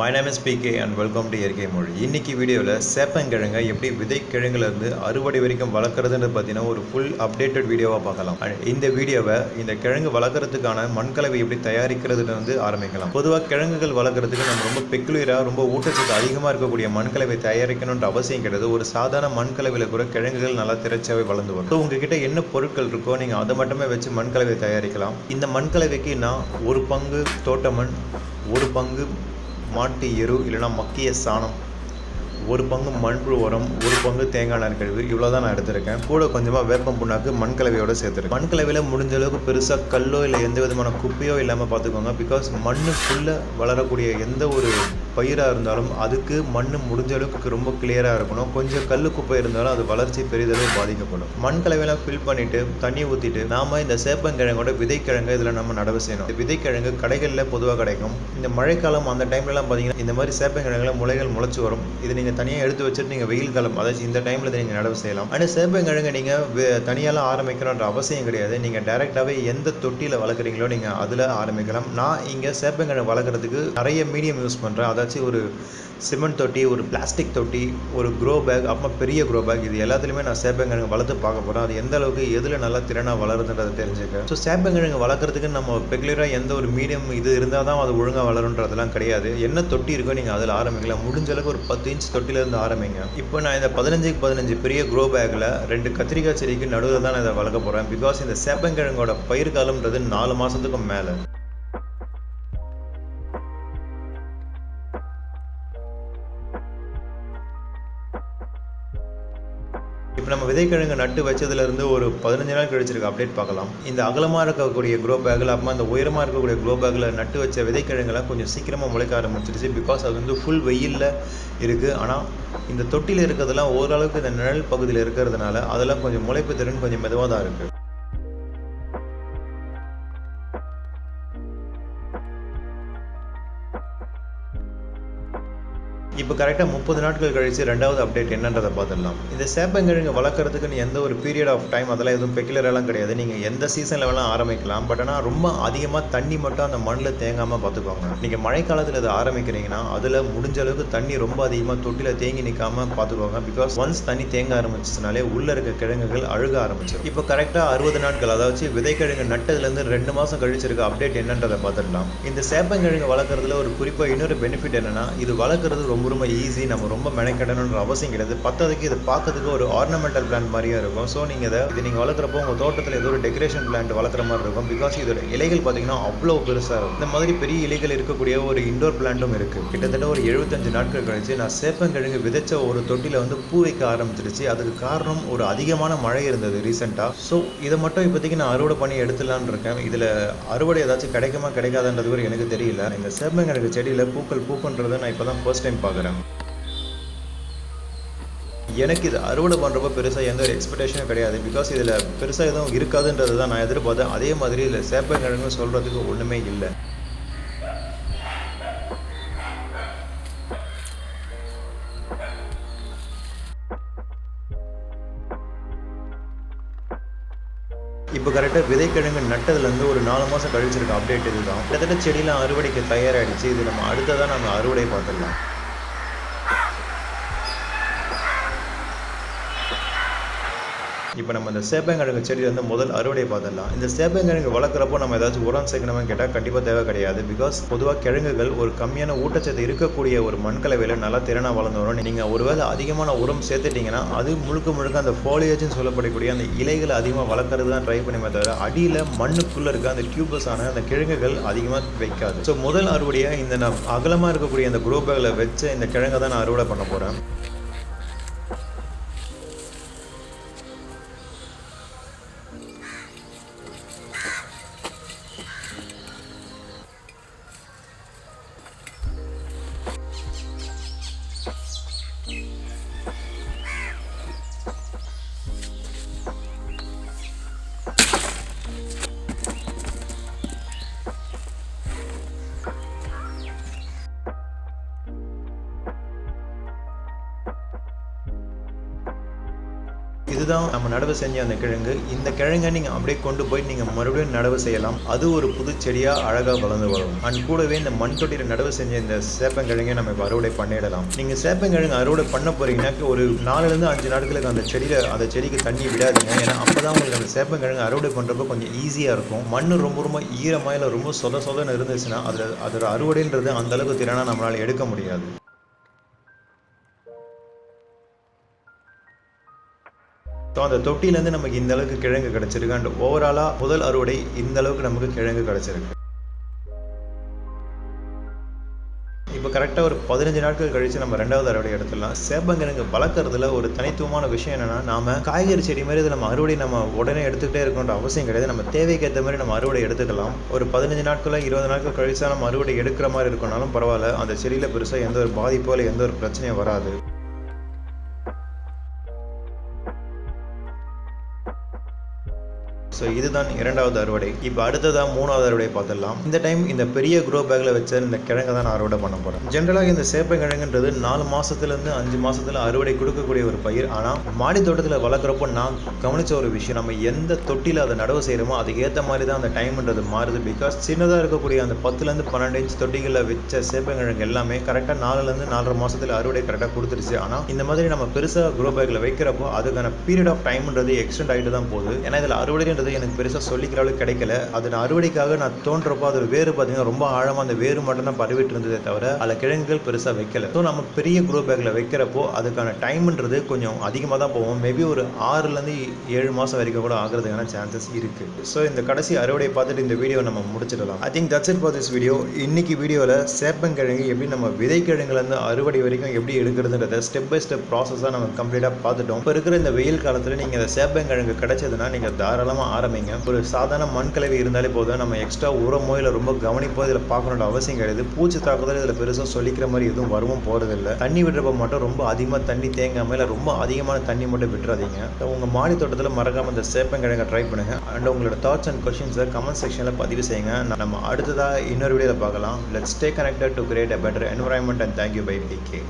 My name is PK and welcome to இயற்கை மொழி. இன்னைக்கு வீடியோவில் சேப்பங்கிழங்கை எப்படி விதை கிழங்குலேருந்து அறுவடை வரைக்கும் வளர்க்குறதுன்னு பார்த்தீங்கன்னா ஒரு ஃபுல் அப்டேட்டட் வீடியோவாக பார்க்கலாம். அண்ட் இந்த வீடியோவை இந்த கிழங்கு வளர்க்குறதுக்கான மண்கலவை எப்படி தயாரிக்கிறதுன்னு வந்து ஆரம்பிக்கலாம். பொதுவாக கிழங்குகள் வளர்க்குறதுக்கு நம்ம ரொம்ப பெக்குலியராக ரொம்ப ஊட்டச்சத்து அதிகமாக இருக்கக்கூடிய மண்கலவை தயாரிக்கணுன்ற அவசியம் கிடையாது. ஒரு சாதாரண மண்கலவையில் கூட கிழங்குகள் நல்லா திரைச்சாவே வளர்ந்து வரும். ஸோ உங்ககிட்ட என்ன பொருட்கள் இருக்கோ நீங்கள் அதை மட்டுமே வச்சு மண்கலவை தயாரிக்கலாம். இந்த மண்கலவைக்கு நான் ஒரு பங்கு தோட்ட மண் ஒரு பங்கு மாட்டு எரு இல்லைன்னா மக்கிய சாணம். ஒரு பங்கு மண்புழு உரம் ஒரு பங்கு தேங்காய் நார் கழிவு இவ்வளோ தான் நான் எடுத்திருக்கேன். கூட கொஞ்சமாக வேப்பம் புண்ணாக்கு மண்கலவையோடு சேர்த்துருக்கேன். மண்கலவையில் முடிஞ்ச அளவுக்கு பெருசாக கல்லோ இல்லை எந்த விதமான குப்பையோ இல்லாமல் பார்த்துக்கோங்க பிகாஸ் மண்ணுக்குள்ளே வளரக்கூடிய எந்த ஒரு பயிராக இருந்தாலும் அதுக்கு மண் முடிஞ்ச அளவுக்கு ரொம்ப கிளியராக இருக்கணும். கொஞ்சம் கல் குப்பை இருந்தாலும் அது வளர்ச்சி பெரிதளவு பாதிக்கப்படும். மண் கலவையெல்லாம் ஃபில் பண்ணிட்டு தண்ணி ஊற்றிட்டு நாம இந்த சேப்பங்கிழங்கோட விதைக்கிழங்கு இதில் நம்ம நடவு செய்யணும். விதைக்கிழங்கு கடைகளில் பொதுவாக கிடைக்கும். இந்த மழைக்காலம் அந்த டைம்லலாம் பார்த்தீங்கன்னா இந்த மாதிரி சேப்பங்கிழங்குல முளைகள் முளைச்சி வரும். இது நீங்கள் தனியாக எடுத்து வச்சுட்டு நீங்கள் வெயில் காலம் அதாச்சும் இந்த டைமில் நீங்கள் நடவு செய்யலாம். ஆனால் சேப்பங்கிழங்கு நீங்கள் தனியாலாம் ஆரம்பிக்கணுன்ற அவசியம் கிடையாது. நீங்கள் டைரெக்டாகவே எந்த தொட்டியில் வளர்க்குறீங்களோ நீங்கள் அதில் ஆரம்பிக்கலாம். நான் இங்கே சேப்பங்கிழங்கு வளர்க்குறதுக்கு நிறைய மீடியம் யூஸ் பண்ணுறேன் ஏதாச்சும் ஒரு சிமெண்ட் தொட்டி ஒரு பிளாஸ்டிக் தொட்டி ஒரு க்ரோ பேக் அப்புறமா பெரிய க்ரோ பேக் இது எல்லாத்துலேயுமே நான் சேப்பங்கிழங்கு வளர்த்து பார்க்க போகிறேன் அது எந்த அளவுக்கு எதில் நல்லா திறனாக வளருதுன்றதை தெரிஞ்சுக்க ஸோ சேப்பங்கிழங்கு வளர்க்குறதுக்கு நம்ம பெகுலராக எந்த ஒரு மீடியம் இது இருந்தால் தான் அது ஒழுங்காக வளருன்றதெல்லாம் கிடையாது. என்ன தொட்டி இருக்கோ நீங்கள் அதில் ஆரம்பிக்கலாம். முடிஞ்ச அளவுக்கு ஒரு பத்து இன்ச் தொட்டிலேருந்து ஆரம்பிங்க. இப்போ நான் இந்த பதினஞ்சுக்கு பதினஞ்சு பெரிய க்ரோ பேக்கில் ரெண்டு கத்திரிக்காய் செடிக்கு நடுவில் தான் நான் இதை வளர்க்க போகிறேன் பிகாஸ் இந்த சேப்பங்கிழங்கோட பயிர் காலம்ன்றது நாலு மாதத்துக்கும் மேலே. இப்போ நம்ம விதைக்கிழங்கு நட்டு வச்சதுலேருந்து ஒரு பதினஞ்சு நாள் கழிச்சிருக்க. அப்டேட் பார்க்கலாம். இந்த அகலமாக இருக்கக்கூடிய க்ரோ பேக்கில் அப்புறமா அந்த உயரமாக இருக்கக்கூடிய க்ரோ பேக்கில் நட்டு வச்ச விதைக்கிழங்குலாம் கொஞ்சம் சீக்கிரமாக முளைக்க ஆரம்பிச்சிருச்சு. பிகாஸ் அது வந்து ஃபுல் வெயிலில் இருக்குது ஆனால் இந்த தொட்டியில் இருக்கிறதெல்லாம் ஓரளவுக்கு இந்த நிழல் பகுதியில் இருக்கிறதுனால அதெல்லாம் கொஞ்சம் முளைப்பு திறன் கொஞ்சம் மெதுவாக தான் இருக்குது இப்போ கரெக்டாக முப்பது நாட்கள் கழிச்சு ரெண்டாவது அப்டேட் என்னன்றதை பார்த்துடலாம். இந்த சேப்பங்கிழங்கு வளர்க்குறதுக்குன்னு எந்த ஒரு பீரியட் ஆஃப் டைம் அதெல்லாம் எதுவும் பெக்குலரெல்லாம் கிடையாது. நீங்கள் எந்த சீசனில் வேணால் ஆரம்பிக்கலாம். பட் ஆனால் ரொம்ப அதிகமாக தண்ணி மட்டும் அந்த மண்ணில் தேங்காமல் பார்த்துக்கோங்க. நீங்கள் மழைக்காலத்தில் இதை ஆரம்பிக்கிறீங்கன்னா அதில் முடிஞ்ச அளவுக்கு தண்ணி ரொம்ப அதிகமாக தொட்டியில் தேங்கி நிற்காம பார்த்துக்கோங்க. பிகாஸ் ஒன்ஸ் தண்ணி தேங்க ஆரம்பிச்சிச்சுனாலே உள்ளே இருக்க கிழங்குகள் அழுக ஆரம்பிச்சிடும் இப்போ கரெக்டாக அறுபது நாட்கள் அதாவது விதைக்கிழங்கு நட்டதுலேருந்து ரெண்டு மாதம் கழிச்சிருக்க அப்டேட் என்னன்றதை பார்த்துடலாம். இந்த சேப்பங்கிழங்கு வளர்க்குறதுல ஒரு குறிப்பாக இன்னொரு பெனிஃபிட் என்னன்னா இது வளர்க்குறது ரொம்ப ரொம்ப ஈஸி நம்ம ரொம்ப மெனக்கெடணுன்ற அவசியம் கிடையாது. பத்ததுக்கு இது பார்க்கறதுக்கு ஒரு ஆர்னமெண்டல் பிளான்ட் மாதிரியே இருக்கும். ஸோ நீங்கள் இதை இது நீங்கள் வளர்க்குறப்போ உங்கள் தோட்டத்தில் ஏதோ ஒரு டெக்கரேஷன் பிளான்ட் வளர்க்குற மாதிரி இருக்கும். பிகாஸ் இதோட இலைகள் பார்த்தீங்கன்னா அவ்வளோ பெருசாக இருக்கும். இந்த மாதிரி பெரிய இலைகள் இருக்கக்கூடிய ஒரு இண்டோர் பிளான்ட்டும் இருக்குது கிட்டத்தட்ட ஒரு எழுபத்தஞ்சு நாட்கள் கழிச்சு நான் சேப்பங்கிழங்கு விதைச்ச ஒரு தொட்டியில் வந்து பூ வைக்க ஆரம்பிச்சிருச்சு. அதுக்கு காரணம் ஒரு அதிகமான மழை இருந்தது ரீசெண்டாக ஸோ இதை மட்டும் இப்போதைக்கு நான் அறுவடை பண்ணி எடுத்துலான் இருக்கேன். இதில் அறுவடை ஏதாச்சும் கிடைக்குமா கிடைக்காதுன்றது கூட எனக்கு தெரியல. இந்த சேப்பங்கிழங்கு செடியில் பூக்கள் பூக்குன்றதை நான் இப்போ தான் ஃபர்ஸ்ட் டைம் பார்க்குறேன். எனக்கு இது அறுவடை பண்ணுறப்ப பெருசாக எந்த ஒரு எக்ஸ்பெக்டேஷனும் கிடையாது. பிகாஸ் இதில் பெருசாக எதுவும் இருக்காதுன்றது தான் நான் எதிர்பார்த்தேன். அதே மாதிரி இதில் சேப்பங்கிழங்கு சொல்கிறதுக்கு ஒன்றுமே இல்லை. இப்போ கரெக்டாக விதைக்கிழங்கு நட்டதுலேருந்து ஒரு நாலு மாதம் கழிச்சிருக்க அப்டேட் இதுதான். கிட்டத்தட்ட செடியெலாம் அறுவடைக்கு தயாராகிடுச்சு இது நம்ம அடுத்ததான் நம்ம அறுவடை பார்த்துடலாம். இப்போ நம்ம இந்த சேப்பங்கிழங்கு செடி வந்து முதல் அறுவடை பார்த்துடலாம். இந்த சேப்பங்கிழங்கு வளர்க்குறப்போ நம்ம ஏதாச்சும் உரம் சேர்க்கணும்னு கேட்டால் கண்டிப்பாக தேவை கிடையாது. பிகாஸ் பொதுவாக கிழங்குகள் ஒரு கம்மியான ஊட்டச்சத்து இருக்கக்கூடிய ஒரு மண்கலவையில் நல்லா திறனாக வளர்ந்து வரும். நீங்கள் ஒருவேளை அதிகமான உரம் சேர்த்துட்டிங்கன்னா அது முழுக்க முழுக்க அந்த ஃபாலியேஜ்னு சொல்லப்படக்கூடிய அந்த இலைகளை அதிகமாக வளர்க்குறது தான் ட்ரை பண்ணி தவிர அடியில் மண்ணுக்குள்ளே இருக்க அந்த டியூபஸான அந்த கிழங்குகள் அதிகமாக வைக்காது. ஸோ முதல் அறுவடையாக இந்த நான் அகலமாக இருக்கக்கூடிய அந்த குரோ பேக்கில் வச்ச இந்த கிழங்கை தான் நான் அறுவடை பண்ண போகிறேன் இதுதான் நம்ம நடவு செஞ்ச அந்த கிழங்கு. இந்த கிழங்கை நீங்கள் அப்படியே கொண்டு போய் நீங்கள் மறுபடியும் நடவு செய்யலாம். அது ஒரு புது செடியாக அழகாக வளர்ந்து வரும். அண்ட் கூடவே இந்த மண் தொட்டியில் நடவு செஞ்ச இந்த சேப்பங்கிழங்கை நம்ம அறுவடை பண்ணிடலாம். நீங்கள் சேப்பங்கிழங்கு அறுவடை பண்ண போறீங்கன்னா ஒரு நாலுலேருந்து அஞ்சு நாட்களுக்கு அந்த செடியில் அந்த செடிக்கு தண்ணி விடாதீங்க. ஏன்னா அப்போ தான் உங்களுக்கு அந்த சேப்பங்கிழங்கு அறுவடை பண்ணுறப்போ கொஞ்சம் ஈஸியாக இருக்கும். மண் ரொம்ப ரொம்ப ஈரமாக இல்லை ரொம்ப சொத சொதன்னு இருந்துச்சுன்னா அதில் அதோட அறுவடைன்றது அந்த அளவுக்கு திறனாக நம்மளால் எடுக்க முடியாது. ஸோ அந்த தொட்டிலேருந்து நமக்கு இந்த அளவுக்கு கிழங்கு கிடச்சிருக்கு. அண்ட் ஓவராலாக முதல் அறுவடை இந்த அளவுக்கு நமக்கு கிழங்கு கிடச்சிருக்கு. இப்போ கரெக்டாக ஒரு பதினஞ்சு நாட்கள் கழித்து நம்ம ரெண்டாவது அறுவடை எடுத்துடலாம். சேப்பங்கிழங்கு வளர்க்குறதுல ஒரு தனித்துவமான விஷயம் என்னென்னா நம்ம காய்கறி செடி மாதிரி இதை நம்ம அறுவடை நம்ம உடனே எடுத்துக்கிட்டே இருக்கணுன்ற அவசியம் கிடையாது. நம்ம தேவைக்கு ஏற்ற மாதிரி நம்ம அறுவடை எடுத்துக்கலாம். ஒரு பதினஞ்சு நாட்களோ இருபது நாட்கள் கழிச்சா நம்ம அறுவடை எடுக்கிற மாதிரி இருக்கனாலும் பரவாயில்ல. அந்த செடியில் பெருசாக எந்த ஒரு பாதிப்போ இல்லை எந்த ஒரு பிரச்சனையும் வராது. ஸோ இதுதான் இரண்டாவது அறுவடை. இப்போ அடுத்ததாக மூணாவது அறுவடை பார்த்துடலாம். இந்த டைம் இந்த பெரிய க்ரோ பேக்கில் வச்ச இந்த கிழங்கை தான் நான் அறுவடை பண்ண போகிறேன் ஜென்ரலாக இந்த சேப்பை கிழங்குன்றது நாலு மாதத்துலேருந்து அஞ்சு மாதத்தில் அறுவடை கொடுக்கக்கூடிய ஒரு பயிர். ஆனால் மாடி தோட்டத்தில் வளர்க்குறப்போ நான் கவனிச்ச ஒரு விஷயம் நம்ம எந்த தொட்டியில் அதை நடவு செய்கிறோமோ அதுக்கு ஏற்ற மாதிரி தான் அந்த டைம்ன்றது மாறுது. பிகாஸ் சின்னதாக இருக்கக்கூடிய அந்த பத்துலேருந்து பன்னெண்டு இன்ச் தொட்டிகளில் வச்ச சேப்பங்கிழங்கு எல்லாமே கரெக்டாக நாலுலேருந்து நாலரை மாதத்தில் அறுவடை கரெக்டாக கொடுத்துருச்சு. ஆனால் இந்த மாதிரி நம்ம பெருசாக க்ரோ பேக்கில் வைக்கிறப்போ அதுக்கான பீரியட் ஆஃப் டைம்ன்றது எக்ஸ்டெண்ட் ஆகிட்டு தான் போகுது. ஏன்னா இதில் அறுவடைன்றது எனக்கு பெருசாக சொல்லிக்கிற அளவுக்கு கிடைக்கல. அது நான் அறுவடைக்காக நான் தோன்றப்போ அது வேறு பார்த்தீங்கன்னா ரொம்ப ஆழமாக அந்த வேறு மட்டும் தான் பரவிட்டு இருந்ததே தவிர அதில் கிழங்குகள் பெருசாக வைக்கல. ஸோ நம்ம பெரிய குரோ பேக்கில் வைக்கிறப்போ அதுக்கான டைம்ன்றது கொஞ்சம் அதிகமாக தான் போவோம் மேபி ஒரு ஆறுலேருந்து ஏழு மாதம் வரைக்கும் கூட ஆகிறதுக்கான சான்சஸ் இருக்குது ஸோ இந்த கடைசி அறுவடை பார்த்துட்டு இந்த வீடியோ நம்ம முடிச்சிடலாம். I think that's it for this video இன்னைக்கு வீடியோவில் சேப்பங்கிழங்கு எப்படி நம்ம விதைக்கிழங்குலேருந்து அறுவடை வரைக்கும் எப்படி எடுக்கிறதுன்றத ஸ்டெப் பை ஸ்டெப் ப்ராசஸாக நம்ம கம்ப்ளீட்டாக பார்த்துட்டோம். இப்போ இருக்கிற இந்த வெயில் காலத்தில் நீங்கள் இந்த சேப்பங்கிழங்கு கிடைச்சதுன்னா நீங்கள் தாராளமாக ஆரம்பிங்க. ஒரு சாதாரண மண் கலவை இருந்தாலே போதும். நம்ம எக்ஸ்ட்ரா உரமோ இல்லை ரொம்ப கவனிப்போ இதில் பார்க்கணுன்ற அவசியம் கிடையாது. பூச்சி தாக்குதல் இதில் பெருசாக சொல்லிக்கிற மாதிரி எதுவும் வரவும் போகிறதில்ல தண்ணி விடுறப்ப மட்டும் ரொம்ப அதிகமாக தண்ணி தேங்காமல் இல்லை ரொம்ப அதிகமான தண்ணி மட்டும் விட்டுறாதீங்க. உங்கள் மாடி தோட்டத்தில் மறக்காமல் இந்த சேப்பங்கிழங்க ட்ரை பண்ணுங்கள் அண்ட் உங்களோட தாட்ஸ் அண்ட் கொஷின்ஸை கமெண்ட் செக்ஷனில் பதிவு செய்யுங்க. நம்ம அடுத்ததாக இன்னொரு வீடியோவில் பார்க்கலாம். Let's stay connected to create a better environment and thank you bye TK